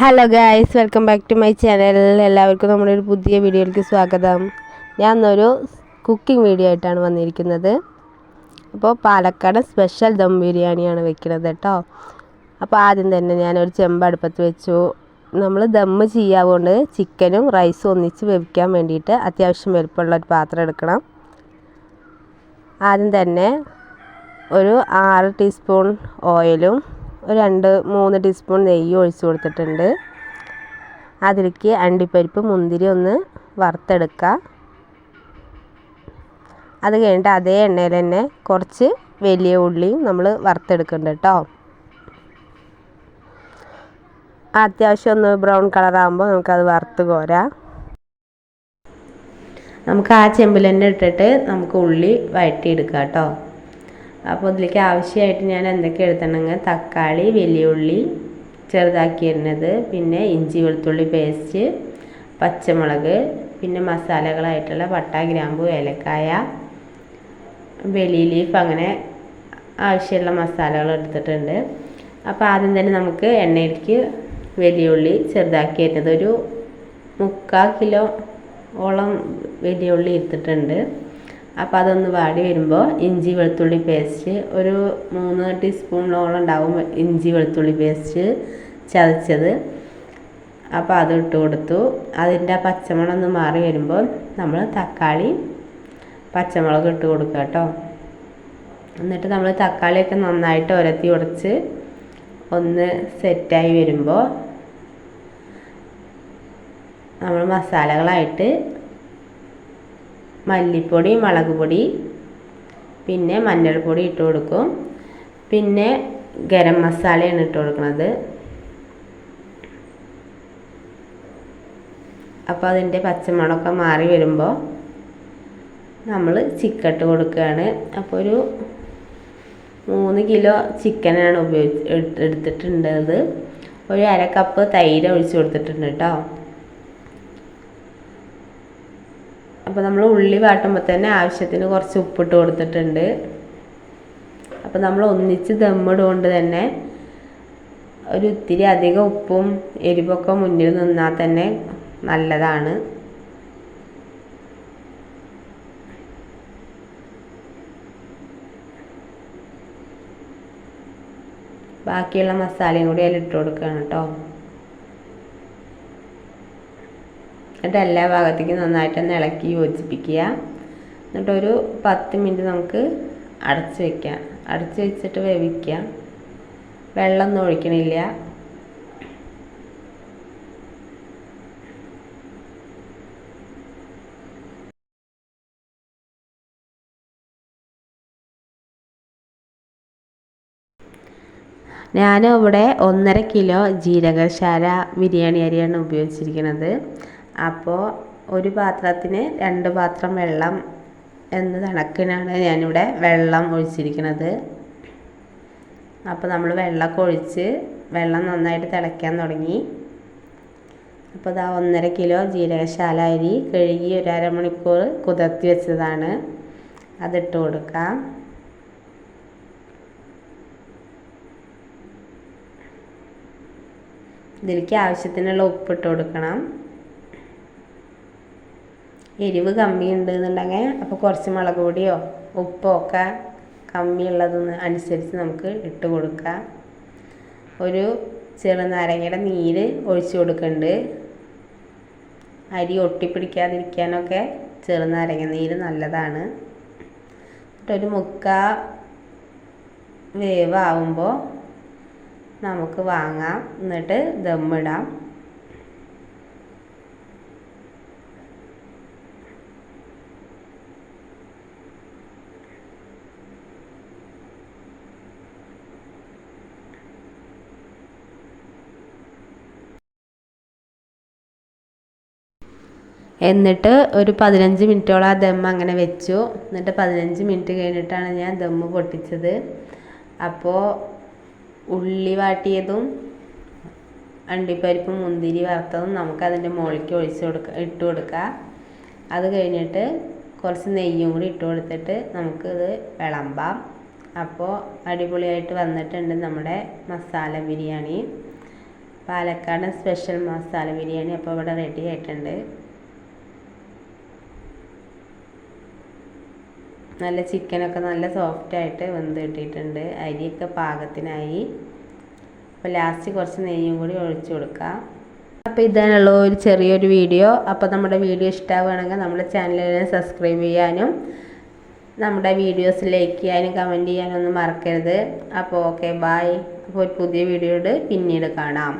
Hello guys welcome back to my channel എല്ലാവർക്കും നമ്മുടെ ഒരു പുതിയ വീഡിയോയിലേക്ക് സ്വാഗതം. ഞാൻ ഇന്നൊരു കുക്കിംഗ് വീഡിയോ ആയിട്ടാണ് വന്നിരിക്കുന്നത്. അപ്പോൾ പാലക്കാട് സ്പെഷ്യൽ ദം ബിരിയാണിയാണ് വെക്കുന്നത് കേട്ടോ. അപ്പോൾ ആദ്യം തന്നെ ഞാനൊരു ചെമ്പ് അടുപ്പത്ത് വെച്ചു. നമ്മൾ ദമ്മ് ചെയ്യാവുകൊണ്ട് ചിക്കനും റൈസും ഒന്നിച്ച് വേവിക്കാൻ വേണ്ടിയിട്ട് അത്യാവശ്യം വലുപ്പമുള്ള ഒരു പാത്രം എടുക്കണം. ആദ്യം തന്നെ ഒരു ആറ് ടീസ്പൂൺ ഓയിലും ഒരു രണ്ട് മൂന്ന് ടീസ്പൂൺ നെയ്യ് ഒഴിച്ചു കൊടുത്തിട്ടുണ്ട്. അതിലേക്ക് അണ്ടിപ്പരിപ്പ് മുന്തിരി ഒന്ന് വറുത്തെടുക്കുക. അത് കഴിഞ്ഞിട്ട് അതേ എണ്ണയിൽ തന്നെ കുറച്ച് വലിയ ഉള്ളിയും നമ്മൾ വറുത്തെടുക്കുന്നുണ്ട് കേട്ടോ. അത്യാവശ്യം ഒന്ന് ബ്രൗൺ കളറാകുമ്പോൾ നമുക്കത് വറുത്ത് കോരാം. നമുക്ക് ആ ചെമ്പിൽ തന്നെ ഇട്ടിട്ട് നമുക്ക് ഉള്ളി വഴറ്റിയെടുക്കാം കേട്ടോ. അപ്പോൾ ഇതിലേക്ക് ആവശ്യമായിട്ട് ഞാൻ എന്തൊക്കെ എടുത്തണമെങ്കിൽ തക്കാളി വലിയുള്ളി ചെറുതാക്കി വരുന്നത് പിന്നെ ഇഞ്ചി വെളുത്തുള്ളി പേസ്റ്റ് പച്ചമുളക് പിന്നെ മസാലകളായിട്ടുള്ള പട്ട ഗ്രാമ്പു ഏലക്കായ വെലി ലീഫ് അങ്ങനെ ആവശ്യമുള്ള മസാലകൾ എടുത്തിട്ടുണ്ട്. അപ്പോൾ ആദ്യം തന്നെ നമുക്ക് എണ്ണയിലേക്ക് വലിയുള്ളി ചെറുതാക്കി വരുന്നത് ഒരു മുക്കാൽ കിലോ ഓളം വലിയുള്ളി എടുത്തിട്ടുണ്ട്. അപ്പോൾ അതൊന്ന് വാടി വരുമ്പോൾ ഇഞ്ചി വെളുത്തുള്ളി പേസ്റ്റ് ഒരു മൂന്ന് ടീസ്പൂണോളം ഉണ്ടാവും ഇഞ്ചി വെളുത്തുള്ളി പേസ്റ്റ് ചതച്ചത്. അപ്പോൾ അത് ഇട്ട് കൊടുത്തു. അതിന്റെ പച്ചമുളക് ഒന്ന് മാറി വരുമ്പോൾ നമ്മൾ തക്കാളി പച്ചമുളക് ഇട്ട് കൊടുക്കുക കേട്ടോ. എന്നിട്ട് നമ്മൾ തക്കാളിയൊക്കെ നന്നായിട്ട് ഉരത്തി ഉടച്ച് ഒന്ന് സെറ്റായി വരുമ്പോൾ നമ്മൾ മസാലകളായിട്ട് മല്ലിപ്പൊടി മുളക് പൊടി പിന്നെ മഞ്ഞൾപ്പൊടി ഇട്ട് കൊടുക്കും. പിന്നെ ഗരം മസാലയാണ് ഇട്ട് കൊടുക്കുന്നത് അപ്പോൾ അതിന്റെ പച്ചമുളകൊക്കെ മാറി വരുമ്പോൾ നമ്മൾ ചിക്കൻ ഇട്ട് കൊടുക്കുകയാണ്. അപ്പോൾ ഒരു മൂന്ന് കിലോ ചിക്കനാണ് ഉപയോഗിച്ച് എടുത്തിട്ടുണ്ടത്. ഒരു അര കപ്പ് തൈര് ഒഴിച്ച് കൊടുത്തിട്ടുണ്ട് കേട്ടോ. അപ്പോൾ നമ്മൾ ഉള്ളി വാട്ടുമ്പോൾ തന്നെ ആവശ്യത്തിന് കുറച്ച് ഉപ്പിട്ട് കൊടുത്തിട്ടുണ്ട്. അപ്പോൾ നമ്മൾ ഒന്നിച്ച് ദമ്മിടുകൊണ്ട് തന്നെ ഒരു ഇത്തിരി അധികം ഉപ്പും എരിവൊക്കെ മുന്നിൽ നിന്നാൽ തന്നെ നല്ലതാണ്. ബാക്കിയുള്ള മസാലയും കൂടി അതിൽ ഇട്ട് കൊടുക്കുകയാണ് കേട്ടോ എന്നിട്ട് എല്ലാ ഭാഗത്തേക്കും നന്നായിട്ട് ഒന്ന് ഇളക്കി യോജിപ്പിക്കുക. എന്നിട്ടൊരു പത്ത് മിനിറ്റ് നമുക്ക് അടച്ച് വയ്ക്കാം അടച്ച് വെച്ചിട്ട് വേവിക്കുക. വെള്ളമൊന്നും ഒഴിക്കണില്ല. ഞാൻ ഇവിടെ ഒന്നര കിലോ ജീരകശാല ബിരിയാണി അരിയാണ് ഉപയോഗിച്ചിരിക്കുന്നത്. അപ്പോൾ ഒരു പാത്രത്തിന് രണ്ട് പാത്രം വെള്ളം എന്ന കണക്കിനാണ് ഞാനിവിടെ വെള്ളം ഒഴിച്ചിരിക്കുന്നത് അപ്പോൾ നമ്മൾ വെള്ളമൊക്കെ ഒഴിച്ച് വെള്ളം നന്നായിട്ട് തിളയ്ക്കാൻ തുടങ്ങി. അപ്പോൾ ഇതാ ഒന്നര കിലോ ജീരകശാല അരി കഴുകി ഒരു അരമണിക്കൂർ കുതിർത്തി വെച്ചതാണ്. അതിട്ട് കൊടുക്കാം. ഇതിലേക്ക് ആവശ്യത്തിനുള്ള ഉപ്പിട്ട് കൊടുക്കണം. എരിവ് കമ്മി ഉണ്ട് എന്നുണ്ടെങ്കിൽ അപ്പോൾ കുറച്ച് മുളക് പൊടിയോ ഉപ്പോ ഒക്കെ കമ്മിയുള്ളതെന്ന് അനുസരിച്ച് നമുക്ക് ഇട്ട് കൊടുക്കാം. ഒരു ചെറുനാരങ്ങയുടെ നീര് ഒഴിച്ചു കൊടുക്കുന്നുണ്ട് അരി ഒട്ടിപ്പിടിക്കാതിരിക്കാനൊക്കെ ചെറുനാരങ്ങ നീര് നല്ലതാണ്. എന്നിട്ടൊരു മുക്കാ വേവാകുമ്പോൾ നമുക്ക് വാങ്ങാം. എന്നിട്ട് ദമ്മിടാം എന്നിട്ട് ഒരു പതിനഞ്ച് മിനിറ്റോളം ആ ദം അങ്ങനെ വെച്ചു. എന്നിട്ട് പതിനഞ്ച് മിനിറ്റ് കഴിഞ്ഞിട്ടാണ് ഞാൻ ദമ്മ് പൊട്ടിച്ചത്. അപ്പോൾ ഉള്ളി വാട്ടിയതും അണ്ടിപ്പരിപ്പും മുന്തിരി വറുത്തതും നമുക്ക് അതിന്റെ മുകളിലേക്ക് ഒഴിച്ച് കൊടുക്കുക ഇട്ട് കൊടുക്കുക അത് കഴിഞ്ഞിട്ട് കുറച്ച് നെയ്യും കൂടി ഇട്ട് കൊടുത്തിട്ട് നമുക്കിത് വിളമ്പാം. അപ്പോൾ അടിപൊളിയായിട്ട് വന്നിട്ടുണ്ട് നമ്മുടെ മസാല ബിരിയാണി. പാലക്കാടൻ സ്പെഷ്യൽ മസാല ബിരിയാണി അപ്പോൾ ഇവിടെ റെഡി ആയിട്ടുണ്ട്. നല്ല ചിക്കനൊക്കെ നല്ല സോഫ്റ്റായിട്ട് വെന്ത് കിട്ടിയിട്ടുണ്ട്. അരിയൊക്കെ പാകത്തിനായി. അപ്പോൾ ലാസ്റ്റ് കുറച്ച് നെയ്യും കൂടി ഒഴിച്ചു കൊടുക്കാം. അപ്പോൾ ഇതാണുള്ള ഒരു ചെറിയൊരു വീഡിയോ. അപ്പോൾ നമ്മുടെ വീഡിയോ ഇഷ്ടമാവുകയാണെങ്കിൽ നമ്മുടെ ചാനലിനെ സബ്സ്ക്രൈബ് ചെയ്യാനും നമ്മുടെ വീഡിയോസ് ലൈക്ക് ചെയ്യാനും കമന്റ് ചെയ്യാനും ഒന്നും മറക്കരുത്. അപ്പോൾ ഓക്കെ ബായ് അപ്പോൾ ഒരു പുതിയ വീഡിയോയോട് പിന്നീട് കാണാം.